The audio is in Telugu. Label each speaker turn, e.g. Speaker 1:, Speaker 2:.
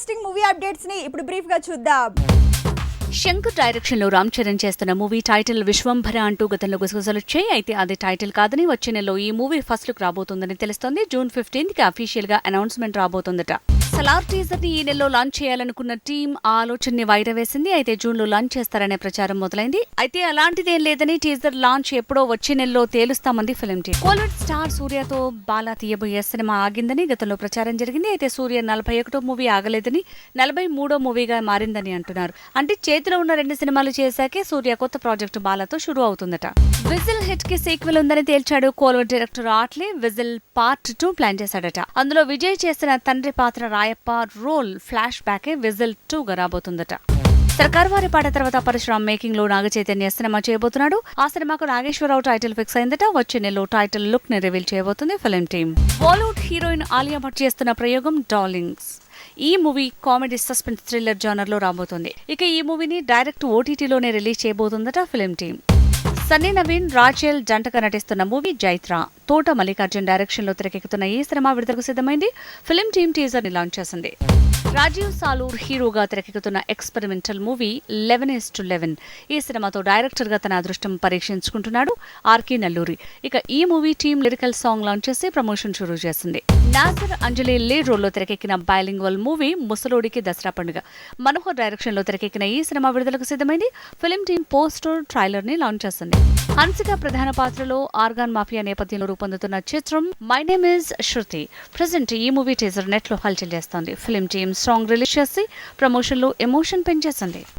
Speaker 1: ఇంట్రెస్టింగ్ మూవీ అప్డేట్స్ని ఇప్పుడు బ్రీఫ్గా చూద్దాం.
Speaker 2: శంకర్ డైరెక్షన్లో రామ్ చరణ్ చేస్తున్న మూవీ టైటిల్ విశ్వంభర అంటూ గతంలో గుసగుసలొచ్చాయి అయితే అది టైటిల్ కాదని వచ్చే నెలలో ఈ మూవీ ఫస్ట్ లుక్ రాబోతుందని తెలుస్తోంది. జూన్ ఫిఫ్టీన్త్కి అఫీషియల్గా అనౌన్స్మెంట్ రాబోతుందట. సలార్ టీజర్ని ఈ నెలలో లాంచ్ చేయాలనుకున్న టీం ఆ ఆలోచనని వైర వేసింది అయితే జూన్లో లాంచ్ చేస్తారనే ప్రచారం మొదలైంది. అయితే అలాంటిదేం లేదని టీజర్ లాంచ్ ఎప్పుడో వచ్చే నెలలో తేలుస్తామంది ఫిల్మ్ టీం. కోలిడ్ స్టార్ సూర్యతో బాలా తీయబోయే సినిమా ఆగిందని గతంలో ప్రచారం జరిగింది. అయితే సూర్య నలభై ఒకటో మూవీ ఆగలేదని నలభై మూడో మూవీగా మారిందని అంటున్నారు. అంటే చేతిలో ఉన్న రెండు సినిమాలు చేశాకే సూర్య కొత్త ప్రాజెక్టు బాలాతో షురూ అవుతుందట. విజిల్ హిట్కి సీక్వెల్ ఉందని తేల్చాడు Kollywood director Atlee Whistle part two plan చేశాడట. అందులో విజయ్ చేసిన తండ్రి పాత్ర రాయ రాయప్ప రోల్ ఫ్లాష్ బ్యాకే విజిల్ టూ గా రాబోతుందట సర్కార్ పాట తర్వాత పరశురామ్ మేకింగ్లో నాగ చైతన్య సినిమా చేయబోతున్నాడు. ఆ సినిమాకు నాగేశ్వరరావు టైటిల్ ఫిక్స్ అయిందట. వచ్చే నెలలో టైటిల్ లుక్ని రివీల్ చేయబోతుంది film team Bollywood heroine Alia Bhatt చేస్తున్న ప్రయోగం డార్లింగ్స్. ఈ మూవీ కామెడీ సస్పెన్స్ థ్రిల్లర్ జానర్లో రాబోతుంది. ఇక ఈ మూవీని డైరెక్ట్ ఓటీటీలోనే release చేయబోతుందట film team Sunny Naveen Rachel జంటగా నటిస్తున్న మూవీ జైత్రా. తోట మల్లికార్జున్ డైరెక్షన్లో తెరకెక్కుతున్న ఈ సినిమా విడుదలకు సిద్ధమైంది. ఫిలిం టీమ్ టీజర్ని లాంచ్ చేసింది. రాజీవ్ సాలూర్ హీరోగా తెరకెక్కుతున్న experimental movie eleven S to eleven. ఈ సినిమాతో డైరెక్టర్గా తన అదృష్టం పరీక్షించుకుంటున్నాడు ఆర్కే నల్లూరి. ఇక ఈ movie team lyrical song launch చేసి ప్రమోషన్ షురూ చేసింది. నాజర్ అంజలి లీడ్ రోల్లో తెరకెక్కిన బైలింగ్వల్ మూవీ ముసలోడికి దసరా పండుగ. మనోహర్ డైరెక్షన్లో తెరకెక్కిన ఈ సినిమా విడుదలకు సిద్ధమైంది. ఫిలిం టీమ్ పోస్టర్ ట్రైలర్ని లాంచ్ చేసింది. హన్సిక ప్రధాన పాత్రలో ఆర్గాన్ మాఫియా నేపథ్యంలో రూపొందుతున్న చిత్రం my name is Shruti present ఈ మూవీ టీజర్ నెట్లో హల్చల్ చేస్తోంది. ఫిలిం టీమ్ సాంగ్ రిలీజ్ చేసి ప్రమోషన్లో ఎమోషన్ పెంచేసింది.